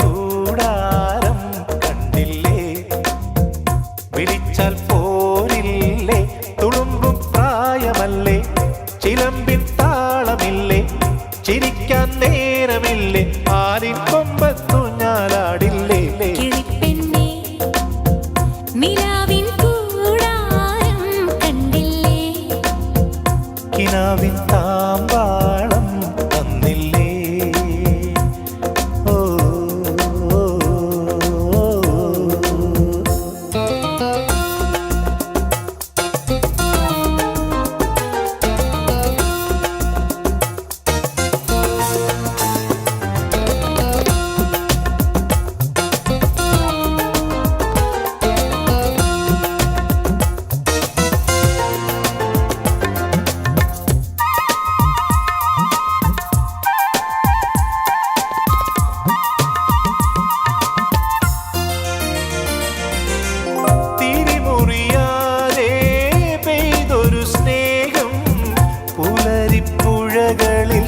കൂടാരം കണ്ടില്ലേ? പോരില്ലേ തുളുമ്പും പ്രായമല്ലേ? ചിലമ്പിൻ താളമില്ലേ ചിരിക്കാൻ നേരമില്ലേ? ആരിപ്പൊമ്പത്തു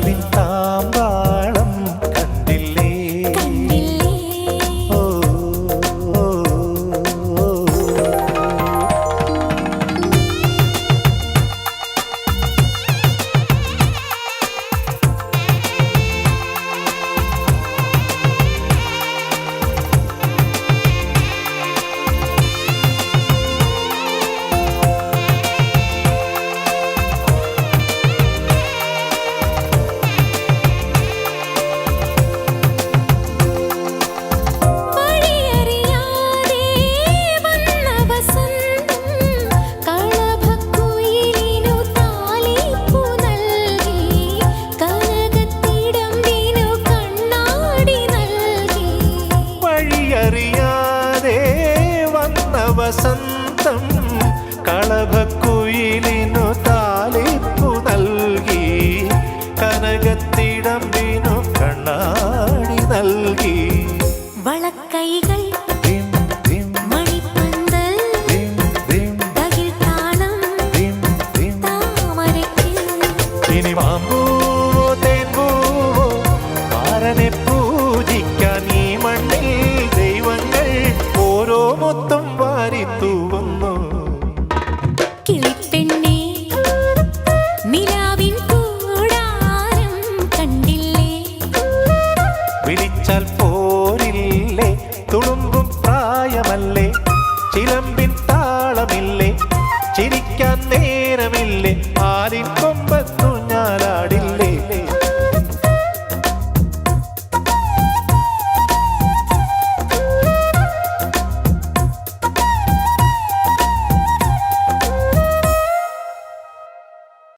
loving. Father. വഴിയറിയാതെ വന്ന വസന്തം കളഭക്കുയിലിനു താലിപ്പു നൽകി കനകത്തിടമ്പിനു കണ്ണാടി വിളിച്ചാൽ പോരില്ലേ? തുളുമ്പും പ്രായമല്ലേ? ചിലമ്പിൻ താളമില്ലേ? ചിരിക്കാൻ നേരമില്ലേ? ആരിൻ കൊമ്പത്തു ഞാലാടി